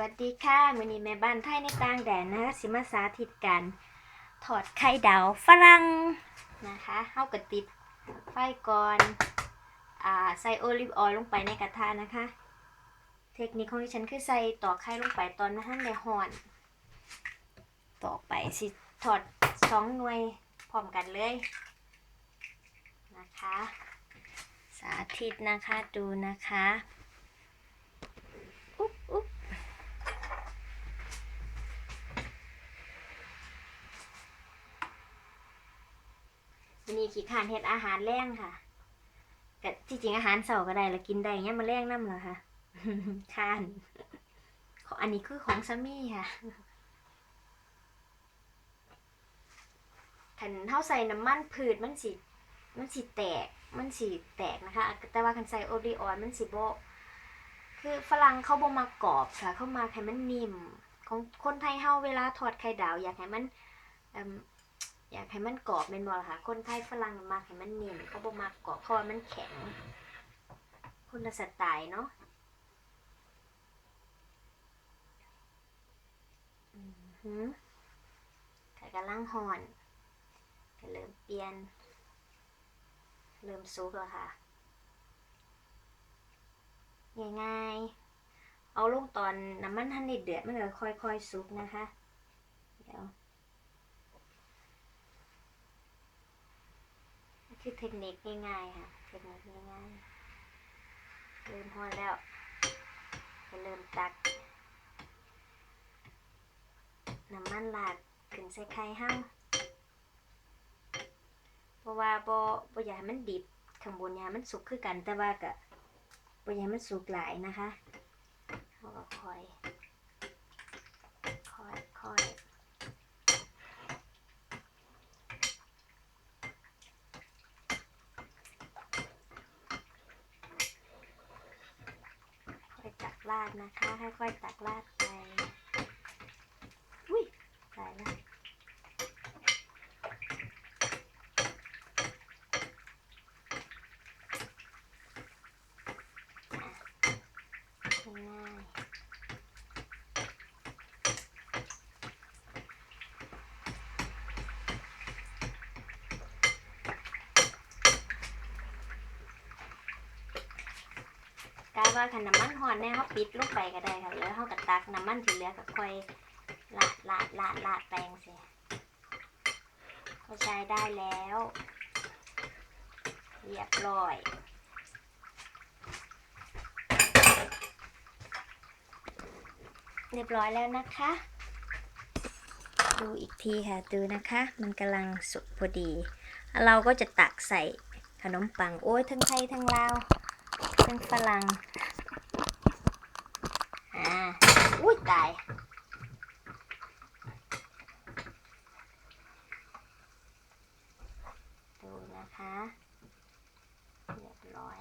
วัสดีค่ะมือนี้แม่บ้านไทยในต่างแดนนะคะสิมาสาธิตการถอดไข่ดาวฝรั่งนะคะเฮากระติดไฟก่อนอ่าใส่โอลิฟออยล์ลงไปในกระทะนะคะ เทคนิคของดิฉันคือใส่ตอกไข่ลงไปตอนนั้นในห่อนต่อไปสิถอดสองหน่วยพร้อมกันเลยนะคะ สาธิตนะคะดูนะคะ อุ๊บอุ๊บ วันนี้ขี้ขานเฮ็ดอาหารแรงค่ะแต่ที่จริงอาหารเสาก็ได้ล้วกินได้เงี้ยมาแรงน้ำเหรอคะขานของอันนี้คือของซามี่ค่ะคันเท่าใส่น้ำมันพืชมันสิ มันสิแตก มันสิแตกนะคะ แต่ว่าคันใส่โอลีออยล์มันสิโบคือฝรั่งเขาบ่มากรอบค่ะ เขามาให้มันนิ่ม ของคนไทยเฮาเวลาทอดไข่ดาวอยากให้มันเอิ่มอยากให้มันกรอบแม่นบ่ล่ะค่ะ คนไทยฝรั่งมากให้มันเนิ่มเขาบ่มากกรอบเพราะว่ามันแข็งคนละสไตล์เนาะหือไข่กำลังห่อนก็เริ่มเปลี่ยน เริ่มสุกแล้วค่ะ ง่ายๆ เอาลงตอนน้ำมันทันเดือดมันก็ค่อยๆซุกนะคะ เดี๋ยว คือเทคนิคง่ายๆค่ะ เทคนิคง่ายๆเริ่มพอแล้วก็เริ่มตัก น้ำมันหลาดขึ้นใส่ไข่ห้าเพราะว่าบ่บ่อยากให้มันดิบข้างบนอยากมันสุกคือกันแต่ว่าก็ปอยางมันสุกหลายนะคะเราก็คอย คอย คอย ค่อยตักราดนะคะ ค่อยๆตักราดไป อุ้ยตายแล้ว ง่ายกา ว่าคันน้ำมันหอนแน่เขาปิดลงไปก็ได้ค่ะแล้วเขาก็ตักน้ำมันที่เหลือก็ค่อยลาดลาดลาดลาดแปลงเสียก็ใช้ได้แล้ว เรียบร้อยเรียบร้อยแล้วนะคะ ดูอีกทีค่ะดูนะคะ มันกำลังสุกพอดี เราก็จะตักใส่ขนมปังโอ้ยทั้งไทยทั้งลาว ฝรั่งอ่าอุ้ยตายดูนะคะเรียบร้อย